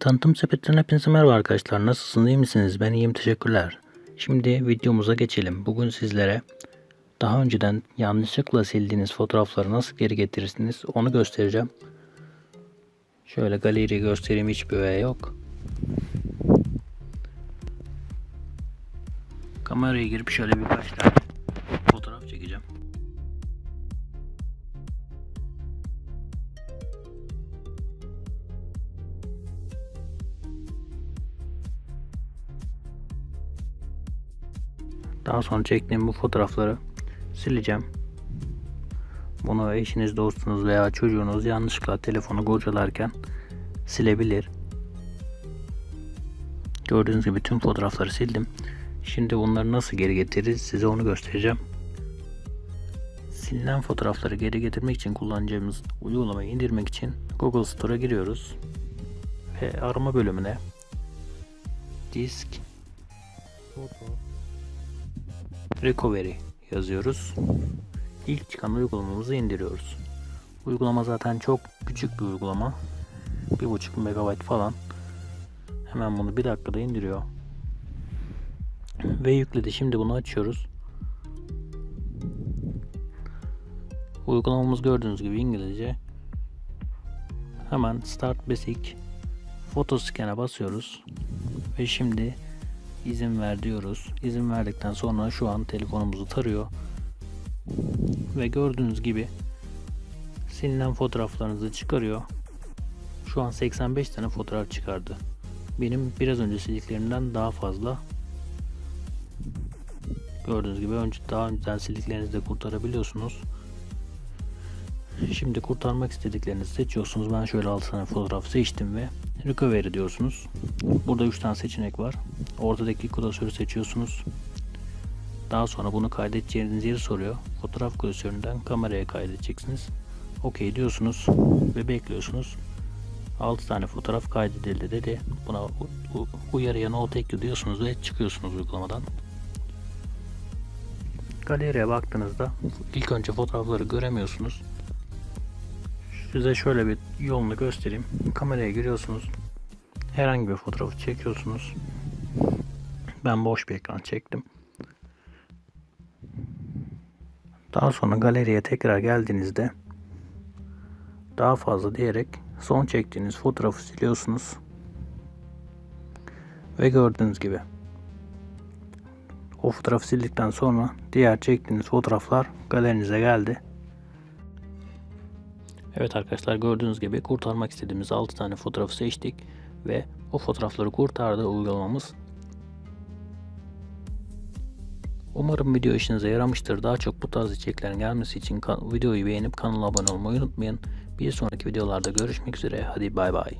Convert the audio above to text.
Tanıtım sepetinden hepinize merhaba arkadaşlar. Nasılsınız iyi misiniz? Ben iyiyim teşekkürler. Şimdi videomuza geçelim. Bugün sizlere daha önceden yanlışlıkla sildiğiniz fotoğrafları nasıl geri getirirsiniz onu göstereceğim. Şöyle galeriyi göstereyim hiçbir öğe yok. Kameraya girip şöyle birkaç tane fotoğraf çekeceğim. Daha sonra çektiğim bu fotoğrafları sileceğim. Bunu eşiniz, dostunuz veya çocuğunuz yanlışlıkla telefonu kurcalarken silebilir. Gördüğünüz gibi tüm fotoğrafları sildim. Şimdi bunları nasıl geri getiririz size onu göstereceğim. Silinen fotoğrafları geri getirmek için kullanacağımız uygulamayı indirmek için Google Store'a giriyoruz. Ve arama bölümüne disk foto Recovery yazıyoruz. İlk çıkan uygulamamızı indiriyoruz. Uygulama zaten çok küçük bir uygulama. 1.5 MB falan. Hemen bunu bir dakikada indiriyor. Ve yükledi. Şimdi bunu açıyoruz. Uygulamamız gördüğünüz gibi İngilizce. Hemen Start Basic Photo Scan'e basıyoruz. Ve şimdi izin ver diyoruz. İzin verdikten sonra şu an telefonumuzu tarıyor. Ve gördüğünüz gibi silinen fotoğraflarınızı çıkarıyor. Şu an 85 tane fotoğraf çıkardı. Benim biraz önce sildiklerimden daha fazla. Gördüğünüz gibi önce daha önceden sildiklerinizi de kurtarabiliyorsunuz. Şimdi kurtarmak istediklerinizi seçiyorsunuz. Ben şöyle 6 tane fotoğraf seçtim ve recovery diyorsunuz. Burada 3 tane seçenek var. Ortadaki klasörü seçiyorsunuz. Daha sonra bunu kaydedeceğiniz yeri soruyor. Fotoğraf klasöründen kameraya kaydedeceksiniz. OK diyorsunuz ve bekliyorsunuz. 6 tane fotoğraf kaydedildi dedi. Buna uyarıya no thank you diyorsunuz ve çıkıyorsunuz uygulamadan. Galeriye baktığınızda ilk önce fotoğrafları göremiyorsunuz. Size şöyle bir yolunu göstereyim. Kameraya giriyorsunuz. Herhangi bir fotoğrafı çekiyorsunuz. Ben boş bir ekran çektim. Daha sonra galeriye tekrar geldiğinizde daha fazla diyerek son çektiğiniz fotoğrafı siliyorsunuz. Ve gördüğünüz gibi o fotoğrafı sildikten sonra diğer çektiğiniz fotoğraflar galerinize geldi. Evet arkadaşlar gördüğünüz gibi kurtarmak istediğimiz 6 tane fotoğrafı seçtik ve o fotoğrafları kurtardı uygulamamız. Umarım video işinize yaramıştır. Daha çok bu tarz içeriklerin gelmesi için videoyu beğenip kanala abone olmayı unutmayın. Bir sonraki videolarda görüşmek üzere. Hadi bay bay.